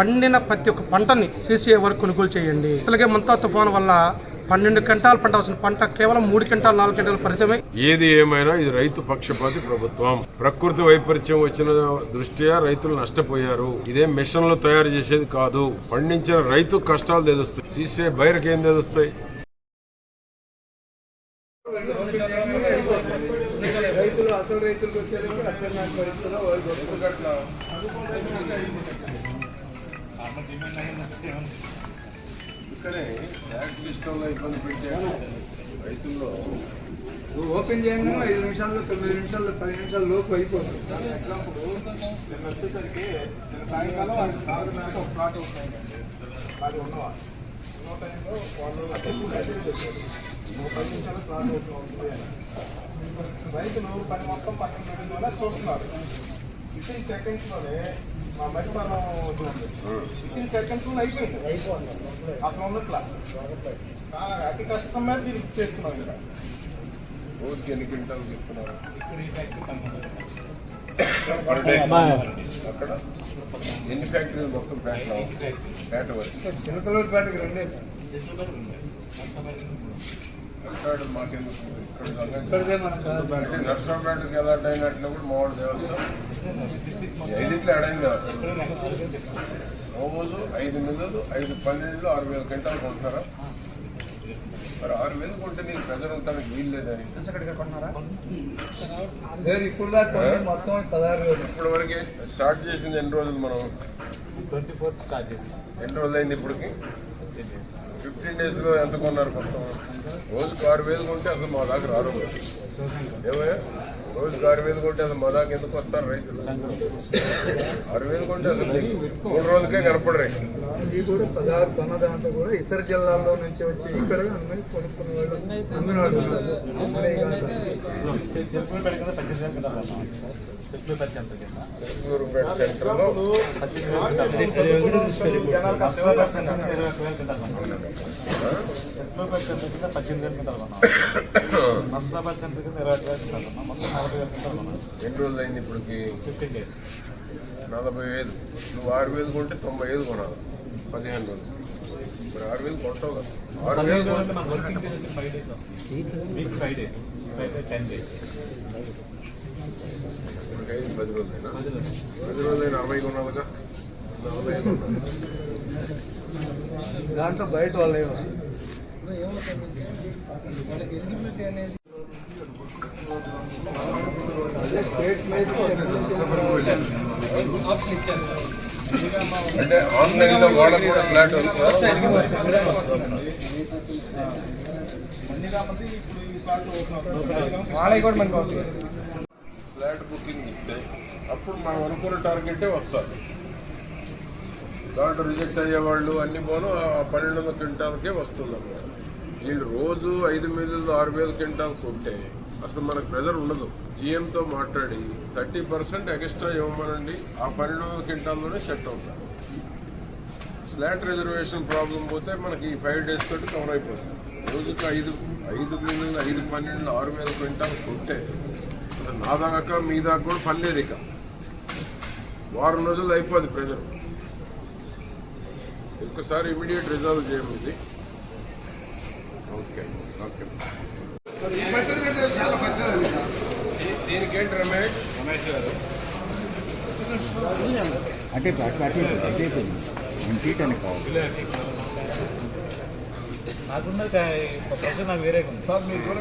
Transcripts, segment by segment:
పండిన ప్రతి ఒక్క పంటని సీసీఐ వరకు కొనుగోలు చేయండి. అలాగే మంతా తుఫాను వల్ల పన్నెండు క్వింటాలు అవసరం. పంట కేవలం మూడు క్వింటాలు నాలుగు క్వింటాల ఫలితమే ఏది ఏమైనా ఇది రైతు పక్షపాతి ప్రభుత్వం. ప్రకృతి వైపరీత్యం వచ్చిన దృష్ట్యా రైతులు నష్టపోయారు. ఇదే మిషన్లు తయారు చేసేది కాదు. పండించిన రైతు కష్టాలు తెలుస్తాయి. సీసీఐ బయరకు ఏం తెలుస్తాయి? రైతులు అసలు రైతులకు వచ్చేటప్పుడు ఇక్కడే ట్యాక్స్ సిస్టంలో ఇబ్బంది పెట్టారు రైతుల్లో. నువ్వు ఓపెన్ చేయగానే ఐదు నిమిషాల్లో తొమ్మిది నిమిషాల్లో పది నిమిషాల లోపు అయిపోతుంది. ఎగ్జాంపుల్ నేను వచ్చేసరికి నేను సాయంకాలం ఐదు నాలుగు మేరకు ఒక స్లాట్ అవుతుంది అది ఉన్నవా? ఉన్న టైంలో వాళ్ళు మెసేజ్ వచ్చారు ఒక పది నిమిషాలు స్లాట్ అవుతుంది అని. రైతులు పని మొత్తం పక్కన పెట్టిన వల్ల చూస్తున్నారు. ఇన్ సెకండ్స్లోనే మరి మనం విత్ ఇన్ సెకండ్స్లో అయిపోయింది. అసలు ఉన్నట్లా అతి కష్టం మీద దీనికి చేసుకున్నాం ఇక్కడ. రోజుకి ఎన్ని క్వింటాలు ఇస్తున్నారు అక్కడ? ఎన్ని ఫ్యాక్టరీలు మొత్తం పేట పేట వరకు. చిన్నతలూరుపేటకి రెండే సార్. ఎక్కడ మాకెందుకు ఇక్కడ దేవస్థానం. ఐదింట్లో అడైంది రోజు ఐదు నెలలు ఐదు పన్నెండులో ఆరు వేల క్వింటాలు కొంటున్నారా? మరి ఆరు వేలు కొంటే నీకు ప్రజలు ఉండడానికి వీలు లేదని సార్ ఇప్పుడు దాకా మొత్తం పదహారు వేలు. ఇప్పటి వరకే స్టార్ట్ చేసింది ఎన్ని రోజులు మనం? ట్వంటీ ఫోర్త్ స్టార్ట్ చేస్తాం ఎన్ని రోజులు అయింది ఇప్పటికి ఫిఫ్టీన్ డేస్లో ఎంత కొన్నారు మొత్తం? రోజుకు ఆరు వేలు కొంటే అసలు మా దాకా రారు. ఏమయ్యా? రోజుకు ఆరు వేలు కొంటే అసలు మా దాకా ఎందుకు వస్తారు రైతులు? ఆరు వేలు కొంటే అసలు మూడు రోజులకే కనపడరు. ఇది కూడా పదహారు కొన్న దాంట్లో కూడా ఇతర జిల్లాల్లో నుంచి వచ్చి ఇక్కడ అమ్మాయి కొనుక్కున్న వాళ్ళు అమ్మిన వాళ్ళు ఉన్నారు. అమ్మినవి కాదు. చిత్తూరుపేట సెంటర్లో ఎన్ని రోజులు అయింది ఇప్పటికి నలభై వేలు. నువ్వు ఆరు వేలు కొంటే తొంభై వేలు కొనాలి. పదిహేను రోజులు. మరి ఆరు వేలు కొంటావు కదా. ఆరు వేలు పది రోజులైనా? పది రోజులైనా అరవై కొనాలిగా? నలభై కొనాలి దాంట్లో బయట వాళ్ళు ఏమి వస్తుంది అంటే ఆన్లైన్లో వాళ్ళకు కూడా ఫ్లాట్ ఫ్లాట్ బుకింగ్ ఇస్తే అప్పుడు మనం అనుకున్న టార్గెటే వస్తారు దాంట్లో రిజెక్ట్ అయ్యేవాళ్ళు అన్ని పోను ఆ పన్నెండు వందల క్వింటాలకే వస్తున్నారు వీళ్ళు రోజు ఐదు వేలు ఆరు వేల క్వింటాల్స్ ఉంటే అసలు మనకు ప్రెజర్ ఉండదు. జీఎంతో మాట్లాడి థర్టీ పర్సెంట్ ఎక్స్ట్రా ఇవ్వమనండి. ఆ పన్నెండు క్వింటాల్లోనే సెట్ అవుతారు స్లాట్ రిజర్వేషన్ ప్రాబ్లం పోతే మనకి ఈ ఫైవ్ డేస్ తోటి కవర్ అయిపోతుంది. రోజుకి ఐదు ఐదు మిల్లులు ఐదు పన్నెండు ఆరు వేల క్వింటాల్ కొంటే నా దాకా మీ దాకా కూడా పనిలేదు ఇక. వారం రోజులు అయిపోద్ది ప్రెజర్. ఒక్కసారి ఇమీడియట్ రిజాల్వ్ చేయమంది ఓకే ఓకే. దీనికేంటి రమేష్ అటే అటు అటే అటే ఇంటీటని కావాలి నాకున్నది ప్రశ్న నాకు వేరే ఉంది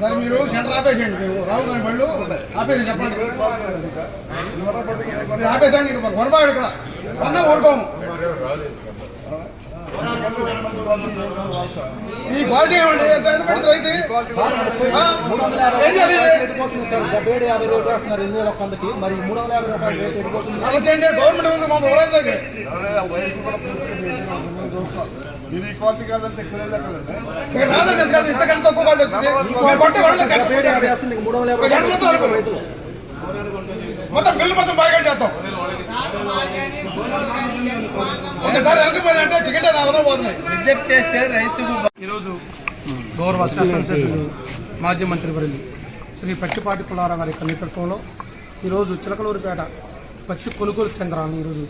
సరే మీరు సెంటర్ ఆపేసేయండి మేము రావు గారి బళ్ళు ఆపేసి చెప్పండి మీరు ఆపేసండి ఇంకా కొనబాడు ఇక్కడ కొన్నా ఊరుకోము ఈ క్వాలిటీ ఏమండి ఎంత ఎంత రైతు ఆ? ఏం చేయాలి. గవర్నమెంట్ ఉంది మా కాదు ఇంతకంటే తక్కువ క్వాలిటీ వచ్చింది. కొట్టి కొనలేదు మొత్తం బిల్లు మొత్తం బాగా చేస్తాం. ఒకసారి టికెట్ పోతున్నాయి. రిజెక్ట్ చేస్తే రైతుకు ఈరోజు గౌరవ శాసనసభ్యులు మాజీ మంత్రి వర్యులు శ్రీ పట్టిపాటి పులారా గారి యొక్క నేతృత్వంలో ఈరోజు చిలకలూరుపేట పత్తి కొనుగోలు కేంద్రాలను ఈరోజు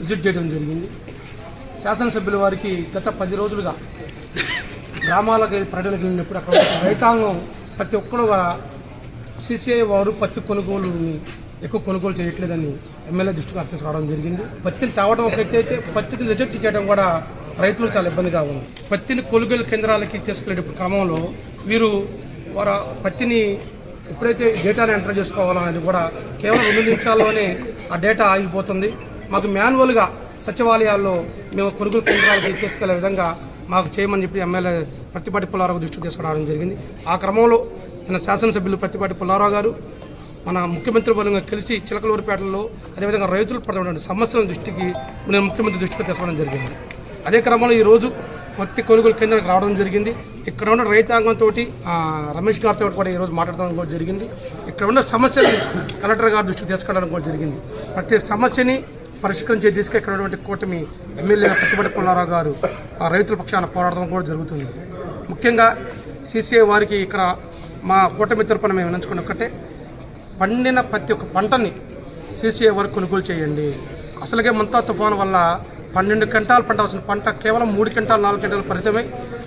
విజిట్ చేయడం జరిగింది. శాసనసభ్యుల వారికి గత పది రోజులుగా గ్రామాలకు పర్యటనకు వెళ్ళినప్పుడు అక్కడ రైతాంగం ప్రతి ఒక్కరు సిసిఐ వారు పత్తి కొనుగోలుని ఎక్కువ కొనుగోలు చేయట్లేదని ఎమ్మెల్యే దృష్టికి అర్థం రావడం జరిగింది. పత్తిని తేవడం ఒక ఎత్తు అయితే పత్తిని రిజెక్ట్ చేయడం కూడా రైతులు చాలా ఇబ్బందిగా ఉంది. పత్తిని కొనుగోలు కేంద్రాలకి తీసుకెళ్ళేటప్పుడు క్రమంలో వీరు వారు పత్తిని ఎప్పుడైతే డేటాని ఎంటర్ చేసుకోవాలో అనేది కూడా కేవలం రెండు నిమిషాల్లోనే ఆ డేటా ఆగిపోతుంది. మాకు మాన్యువల్గా సచివాలయాల్లో మేము కొనుగోలు కేంద్రాలకి తీసుకెళ్ళే విధంగా మాకు చేయమని చెప్పి ఎమ్మెల్యే ప్రతిపాటి పుల్లారావు దృష్టికి తీసుకురావడం జరిగింది. ఆ క్రమంలో మన శాసనసభ్యులు ప్రతిపాటి పుల్లారావు గారు మన ముఖ్యమంత్రి బలంగా కలిసి చిలకలూరుపేటలో అదేవిధంగా రైతులు పడుతున్న సమస్యల దృష్టికి నేను ముఖ్యమంత్రి దృష్టికి తీసుకోవడం జరిగింది. అదే క్రమంలో ఈరోజు పత్తి కొనుగోలు కేంద్రానికి రావడం జరిగింది. ఇక్కడ ఉన్న రైతాంగంతో రమేష్ గారితో కూడా ఈరోజు మాట్లాడడం కూడా జరిగింది. ఇక్కడ ఉన్న సమస్యలు కలెక్టర్ గారి దృష్టికి తీసుకెళ్ళడం కూడా జరిగింది. ప్రతి సమస్యని పరిష్కరించే దిశగా ఇక్కడ ఉన్నటువంటి కూటమి ఎమ్మెల్యే పట్టుబడి పుల్లారావు గారు ఆ రైతుల పక్షాన పోరాడడం కూడా జరుగుతుంది. ముఖ్యంగా సీసీఐ వారికి ఇక్కడ మా కూటమి తరపున మేము వినంచుకున్న ఒక్కటే పండిన ప్రతి ఒక్క పంటని సీసీఐ వరకు కొనుగోలు చేయండి. అసలుగే మంతా తుఫాను వల్ల పన్నెండు క్వింటాలు పంట వచ్చిన పంట కేవలం మూడు క్వింటాలు నాలుగు క్వింటాలు పరిమితమై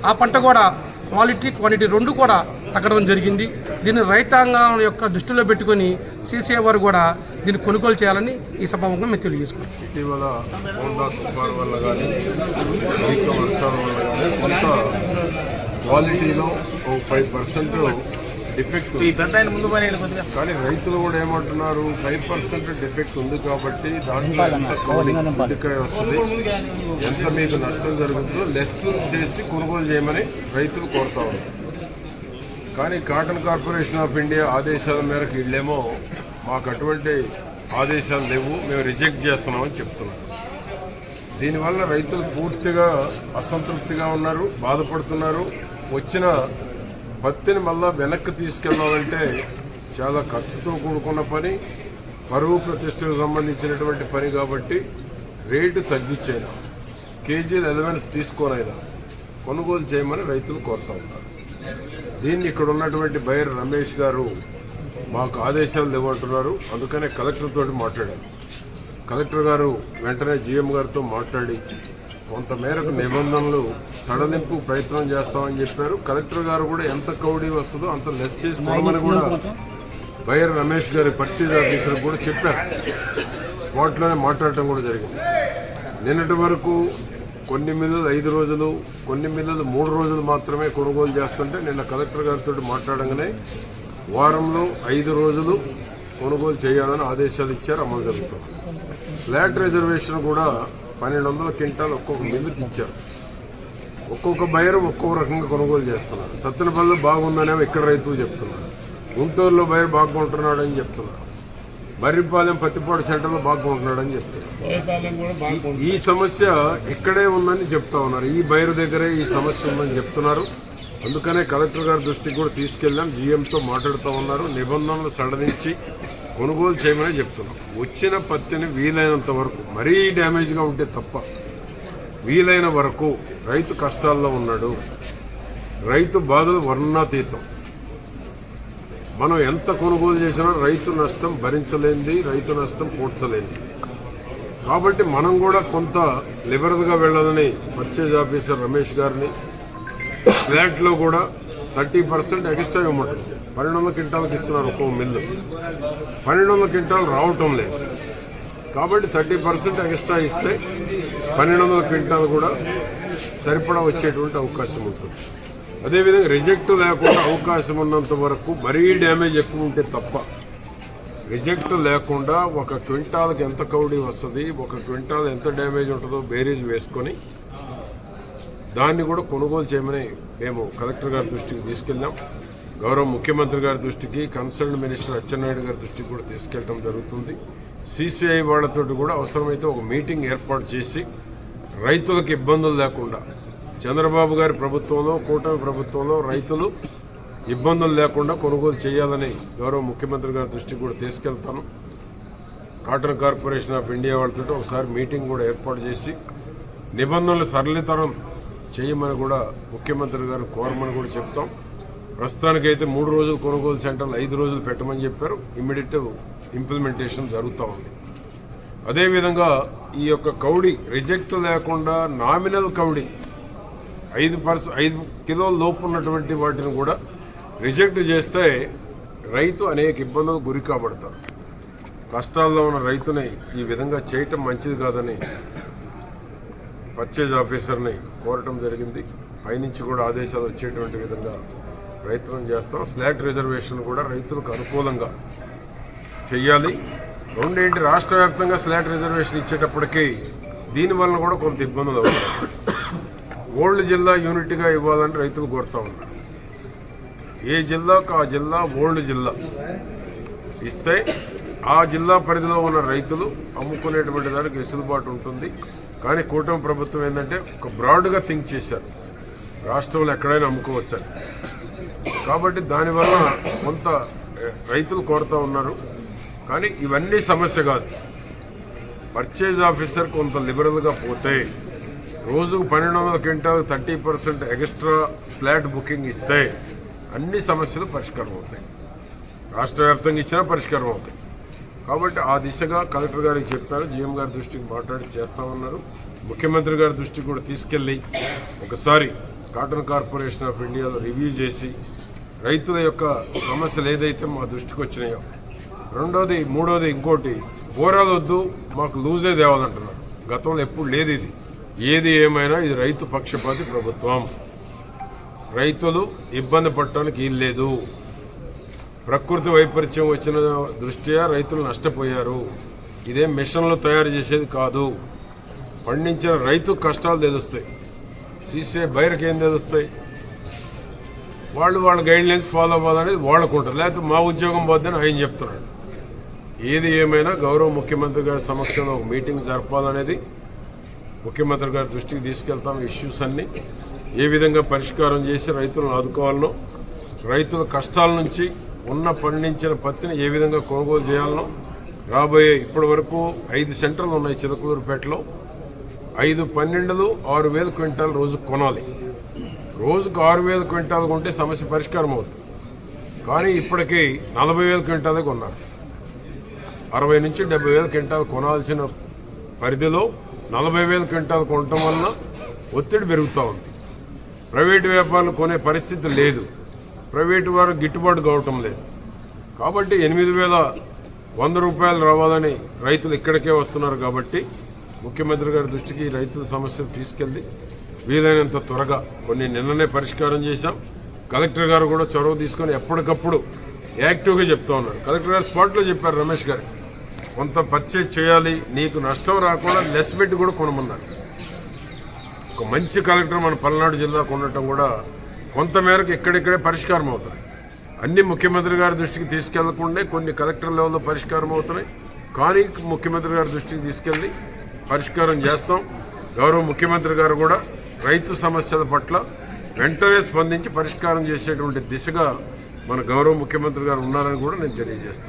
ఆ పంట కూడా క్వాలిటీ క్వాంటిటీ రెండు కూడా తగ్గడం జరిగింది. దీన్ని రైతాంగం యొక్క దృష్టిలో పెట్టుకొని సీసీఐ వారు కూడా దీన్ని కొనుగోలు చేయాలని ఈ సభాముఖంగా మేము తెలియజేసుకున్నాం. ఇటీవల వల్ల కానీ వర్షాల వల్ల కానీ కొంత క్వాలిటీలో ఒక ఫైవ్ పర్సెంట్ డిఫెక్ట్ కానీ రైతులు కూడా ఏమంటున్నారు ఫైవ్ పర్సెంట్ డిఫెక్ట్ ఉంది కాబట్టి దాంట్లో ఎంత కౌడి ఉల్లికాయ వస్తుంది ఎంత మీకు నష్టం జరుగుతుందో లెస్ చేసి కొనుగోలు చేయమని రైతులు కోరుతా ఉన్నారు. కానీ కాటన్ కార్పొరేషన్ ఆఫ్ ఇండియా ఆదేశాల మేరకు వీళ్ళేమో మాకు అటువంటి ఆదేశాలు లేవు మేము రిజెక్ట్ చేస్తున్నామని చెప్తున్నారు. దీనివల్ల రైతులు పూర్తిగా అసంతృప్తిగా ఉన్నారు బాధపడుతున్నారు. వచ్చిన పత్తిని మళ్ళా వెనక్కి తీసుకెళ్ళాలంటే చాలా ఖర్చుతో కూడుకున్న పని పరువు ప్రతిష్టకు సంబంధించినటువంటి పని కాబట్టి రేటు తగ్గించైనా కేజీలు ఎలవెన్స్ తీసుకోనైనా కొనుగోలు చేయమని రైతులు కోరుతా ఉన్నారు దీన్ని ఇక్కడ ఉన్నటువంటి బైర్ రమేష్ గారు మాకు ఆదేశాలు ఇవ్వమంటున్నారు. అందుకనే కలెక్టర్ తోటి మాట్లాడారు కలెక్టర్ గారు వెంటనే జీఎం గారితో మాట్లాడి కొంత మేరకు నిబంధనలు సడలింపు ప్రయత్నం చేస్తామని చెప్పారు. కలెక్టర్ గారు కూడా ఎంత కౌడీ వస్తుందో అంత లెస్ చేసుకోమని కూడా బైర్ రమేష్ గారి పర్చేజ్ ఆఫీసర్ కూడా చెప్పారు. స్పాట్లోనే మాట్లాడటం కూడా జరిగింది. నిన్నటి వరకు కొన్ని మిల్లులు ఐదు రోజులు కొన్ని మిల్లులు మూడు రోజులు మాత్రమే కొనుగోలు చేస్తుంటే నిన్న కలెక్టర్ గారితో మాట్లాడంగానే వారంలో ఐదు రోజులు కొనుగోలు చేయాలని ఆదేశాలు ఇచ్చారు అమలు జరుగుతుంది. స్లాట్ రిజర్వేషన్ కూడా పన్నెండు వందల క్వింటాల్ ఒక్కొక్క మిల్లుకి ఇచ్చారు. ఒక్కొక్క బయర్ ఒక్కొక్క రకంగా కొనుగోలు చేస్తున్నారు. సత్తెనపల్లిలో బాగుందనేమో ఇక్కడ రైతులు చెప్తున్నారు. గుంటూరులో బయర్ బాగుంటున్నాడు అని చెప్తున్నారు. మర్రిపాలెం పత్తిపాడు సెంటర్లో బాగుంటున్నాడు అని చెప్తున్నారు ఈ సమస్య ఇక్కడే ఉందని చెప్తా ఉన్నారు. ఈ బయరు దగ్గరే ఈ సమస్య ఉందని చెప్తున్నారు. అందుకనే కలెక్టర్ గారి దృష్టికి కూడా తీసుకెళ్ళాం. జీఎంతో మాట్లాడుతూ ఉన్నారు. నిబంధనలు సడలించి కొనుగోలు చేయమని చెప్తున్నాం. వచ్చిన పత్తిని వీలైనంత వరకు మరీ డ్యామేజ్గా ఉంటే తప్ప వీలైన వరకు రైతు కష్టాల్లో ఉన్నాడు. రైతు బాధలు వర్ణాతీతం. మనం ఎంత కొనుగోలు చేసినా రైతు నష్టం భరించలేనిది రైతు నష్టం పూడ్చలేనిది కాబట్టి మనం కూడా కొంత లిబరల్గా వెళ్ళాలని పర్చేజ్ ఆఫీసర్ రమేష్ గారిని స్లాట్లో కూడా థర్టీ పర్సెంట్ ఎక్స్ట్రా ఇవ్వమంటారు. పన్నెండు వందల క్వింటాలకు ఇస్తున్నారు ఒక్కో మిల్లు. పన్నెండు వందల క్వింటాలు రావటం లేదు. కాబట్టి థర్టీ పర్సెంట్ ఎక్స్ట్రా ఇస్తే పన్నెండు వందల క్వింటాలు కూడా సరిపడా వచ్చేటువంటి అవకాశం ఉంటుంది. అదేవిధంగా రిజెక్ట్ లేకుండా అవకాశం ఉన్నంత వరకు మరీ డ్యామేజ్ ఎక్కువ ఉంటే తప్ప రిజెక్ట్ లేకుండా ఒక క్వింటాల్కి ఎంత కౌడీ వస్తుంది ఒక క్వింటాల్ ఎంత డ్యామేజ్ ఉంటుందో బేరీజ్ వేసుకొని దాన్ని కూడా కొనుగోలు చేయమని మేము కలెక్టర్ గారి దృష్టికి తీసుకెళ్ళాం. గౌరవ ముఖ్యమంత్రి గారి దృష్టికి కన్సర్న్ మినిస్టర్ అచ్చెన్నాయుడు గారి దృష్టికి కూడా తీసుకెళ్ళడం జరుగుతుంది. సిసిఐ వాళ్ళతో కూడా అవసరమైతే ఒక మీటింగ్ ఏర్పాటు చేసి రైతులకు ఇబ్బందులు లేకుండా చంద్రబాబు గారి ప్రభుత్వంలో కూటమి ప్రభుత్వంలో రైతులు ఇబ్బందులు లేకుండా కొనుగోలు చేయాలని గౌరవ ముఖ్యమంత్రి గారి దృష్టికి కూడా తీసుకెళ్తాను. కాటన్ కార్పొరేషన్ ఆఫ్ ఇండియా వాళ్ళతో ఒకసారి మీటింగ్ కూడా ఏర్పాటు చేసి నిబంధనలు సరళీతరం చేయమని కూడా ముఖ్యమంత్రి గారు కోరమని కూడా చెప్తాం. ప్రస్తుతానికైతే మూడు రోజులు కొనుగోలు సెంటర్లు ఐదు రోజులు పెట్టమని చెప్పారు. ఇమ్మీడియట్ ఇంప్లిమెంటేషన్ జరుగుతూ ఉంది. అదేవిధంగా ఈ యొక్క కౌడి రిజెక్ట్ లేకుండా నామినల్ కౌడి ఐదు పర్స ఐదు కిలోల లోపు ఉన్నటువంటి వాటిని కూడా రిజెక్ట్ చేస్తే రైతు అనేక ఇబ్బందులకు గురి కాబడతారు. కష్టాల్లో ఉన్న రైతుని ఈ విధంగా చేయటం మంచిది కాదని పర్చేజ్ ఆఫీసర్ని కోరటం జరిగింది. పైనుంచి కూడా ఆదేశాలు వచ్చేటువంటి విధంగా ప్రయత్నం చేస్తాం. స్లాట్ రిజర్వేషన్ కూడా రైతులకు అనుకూలంగా చెయ్యాలి. రెండేంటి రాష్ట్ర వ్యాప్తంగా స్లాట్ రిజర్వేషన్ ఇచ్చేటప్పటికీ దీనివల్ల కూడా కొంత ఇబ్బందులు అవుతాయి. ఓల్డ్ జిల్లా యూనిట్గా ఇవ్వాలని రైతులు కోరుతా ఉన్నారు. ఏ జిల్లాకు ఆ జిల్లా ఓల్డ్ జిల్లా ఇస్తే ఆ జిల్లా పరిధిలో ఉన్న రైతులు అమ్ముకునేటువంటి దానికి వెసులుబాటు ఉంటుంది. కానీ కూటమి ప్రభుత్వం ఏంటంటే ఒక బ్రాడ్గా థింక్ చేశారు. రాష్ట్రంలో ఎక్కడైనా అమ్ముకోవచ్చని. కాబట్టి దానివల్ల కొంత రైతులు కోరుతూ ఉన్నారు. కానీ ఇవన్నీ సమస్య కాదు. పర్చేజ్ ఆఫీసర్ కొంత లిబరల్గా పోతే రోజుకు పన్నెండు వందల quintal thirty percent extra slot booking ఇస్తే అన్ని సమస్యలు పరిష్కారం అవుతాయి. రాష్ట్ర వ్యాప్తంగా ఇచ్చినా పరిష్కారం అవుతాయి. కాబట్టి ఆ దిశగా కలెక్టర్ గారికి చెప్పారు జీఎం గారి దృష్టికి మాట్లాడి చేస్తామన్నారు ముఖ్యమంత్రి గారి దృష్టికి కూడా తీసుకెళ్ళి ఒకసారి కాటన్ కార్పొరేషన్ ఆఫ్ ఇండియాలో రివ్యూ చేసి రైతుల యొక్క సమస్యలు ఏదైతే మా దృష్టికి వచ్చినాయో. రెండోది మూడోది ఇంకోటి బోరాలు వద్దు మాకు లూజే తేవాలంటున్నారు గతంలో ఎప్పుడు లేదు ఇది. ఏది ఏమైనా ఇది రైతు పక్షపాతి ప్రభుత్వం. రైతులు ఇబ్బంది పడటానికి వీలు లేదు. ప్రకృతి వైపరీత్యం వచ్చిన దృష్ట్యా రైతులు నష్టపోయారు. ఇదేం మిషన్లు తయారు చేసేది కాదు. పండించిన రైతు కష్టాలు తెలుస్తాయి. సీసీఐ బయటకు ఏం తెలుస్తాయి? వాళ్ళు వాళ్ళ గైడ్లైన్స్ ఫాలో అవ్వాలనేది వాళ్ళకు ఉంటుంది లేకపోతే మా ఉద్యోగం పోద్దని ఆయన చెప్తున్నాడు. ఏది ఏమైనా గౌరవ ముఖ్యమంత్రి గారి సమక్షంలో ఒక మీటింగ్ జరపాలనేది ముఖ్యమంత్రి గారి దృష్టికి తీసుకెళ్తాం ఇష్యూస్ అన్నీ. ఏ విధంగా పరిష్కారం చేసి రైతులను ఆదుకోవాలనో రైతుల కష్టాల నుంచి ఉన్న పండించిన పత్తిని ఏ విధంగా కొనుగోలు చేయాలనో రాబోయే ఇప్పటి వరకు ఐదు సెంటర్లు ఉన్నాయి చిలకలూరుపేటలో. ఐదు పన్నెండులు ఆరు వేల క్వింటాల్ రోజు కొనాలి. రోజుకు ఆరు వేల క్వింటాల్ కొంటే సమస్య పరిష్కారం అవుతుంది. కానీ ఇప్పటికీ నలభై వేల క్వింటాలే కొన్నారు. అరవై నుంచి డెబ్బై వేల క్వింటాల్ కొనాల్సిన పరిధిలో నలభై వేల క్వింటాల్ కొనటం వలన ఒత్తిడి పెరుగుతూ ఉంది. ప్రైవేటు వ్యాపారులు కొనే పరిస్థితి లేదు. ప్రైవేటు వారు గిట్టుబాటు కావటం లేదు. కాబట్టి ఎనిమిది వేల వంద రూపాయలు రావాలని రైతులు ఇక్కడికే వస్తున్నారు కాబట్టి ముఖ్యమంత్రి గారి దృష్టికి రైతుల సమస్యలు తీసుకెళ్ళి వీలైనంత త్వరగా కొన్ని నిన్ననే పరిష్కారం చేశాం. కలెక్టర్ గారు కూడా చొరవ తీసుకొని ఎప్పటికప్పుడు యాక్టివ్గా చెప్తా ఉన్నారు. కలెక్టర్ గారు స్పాట్లో చెప్పారు రమేష్ గారు కొంత పర్చేజ్ చేయాలి నీకు నష్టం రాకుండా లెస్ పెట్టి కూడా కొనమన్నారు. ఒక మంచి కలెక్టర్ మన పల్నాడు జిల్లాకు ఉండటం కూడా కొంతమేరకు ఇక్కడిక్కడే పరిష్కారం అవుతున్నాయి అన్ని ముఖ్యమంత్రి గారి దృష్టికి తీసుకెళ్ళకుండా కొన్ని కలెక్టర్ లెవెల్లో పరిష్కారం అవుతున్నాయి కానీ ముఖ్యమంత్రి గారి దృష్టికి తీసుకెళ్ళి పరిష్కారం చేస్తాం. గౌరవ ముఖ్యమంత్రి గారు కూడా రైతు సమస్యల పట్ల వెంటనే స్పందించి పరిష్కారం చేసేటువంటి దిశగా మన గౌరవ ముఖ్యమంత్రి గారు ఉన్నారని కూడా నేను తెలియజేస్తున్నాను.